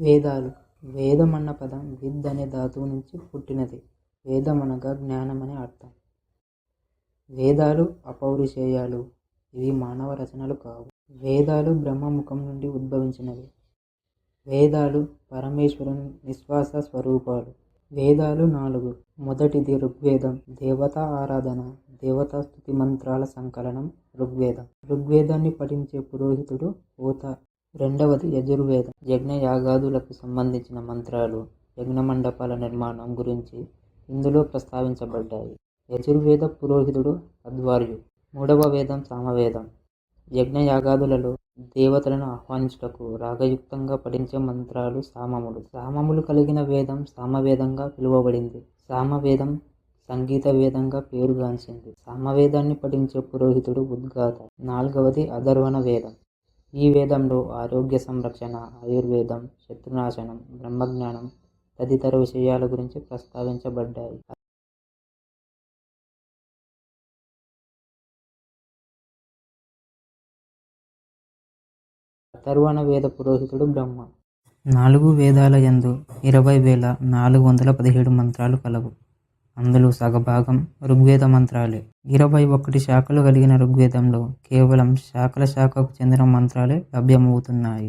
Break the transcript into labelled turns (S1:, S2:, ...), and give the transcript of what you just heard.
S1: వేదాలు. వేదం అన్న పదం విద్ అనే ధాతువు నుంచి పుట్టినది. వేదం అనగా జ్ఞానం అని అర్థం. వేదాలు అపౌరుషేయాలు. ఇవి మానవ రచనలు కావు. వేదాలు బ్రహ్మ ముఖం నుండి ఉద్భవించినవి. వేదాలు పరమేశ్వరుని నిశ్వాస స్వరూపాలు. వేదాలు నాలుగు. మొదటిది ఋగ్వేదం. దేవతా ఆరాధన. దేవతా స్థుతి మంత్రాల సంకలనం ఋగ్వేదం. ఋగ్వేదాన్ని పఠించే పురోహితుడు హోత రెండవది యజుర్వేదం. యజ్ఞ యాగాదులకు సంబంధించిన మంత్రాలు యజ్ఞ మండపాల నిర్మాణం గురించి ఇందులో ప్రస్తావించబడ్డాయి. యజుర్వేద పురోహితుడు అద్వార్యు. మూడవ వేదం సామవేదం. యజ్ఞ యాగాదులలో దేవతలను ఆహ్వానించుటకు రాగయుక్తంగా పఠించే మంత్రాలు సామములు. సామములు కలిగిన వేదం సామవేదంగా పిలువబడింది. సామవేదం సంగీత వేదంగా పేరుగాంచింది. సామవేదాన్ని పఠించే పురోహితుడు ఉద్గాత. నాలుగవది అధర్వణ వేదం. ఈ వేదంలో ఆరోగ్య సంరక్షణ ఆయుర్వేదం శత్రునాశనం బ్రహ్మజ్ఞానం తదితర విషయాల గురించి ప్రస్తావించబడ్డాయి. అథర్వణ వేద పురోహితుడు బ్రహ్మ. నాలుగు వేదాల యందు ఇరవై వేల నాలుగు వందల పదిహేడు మంత్రాలు కలవు. అందులో సగభాగం ఋగ్వేద మంత్రాలే. ఇరవై ఒకటి శాఖలు కలిగిన ఋగ్వేదంలో కేవలం శాఖల శాఖకు చెందిన మంత్రాలే లభ్యమవుతున్నాయి.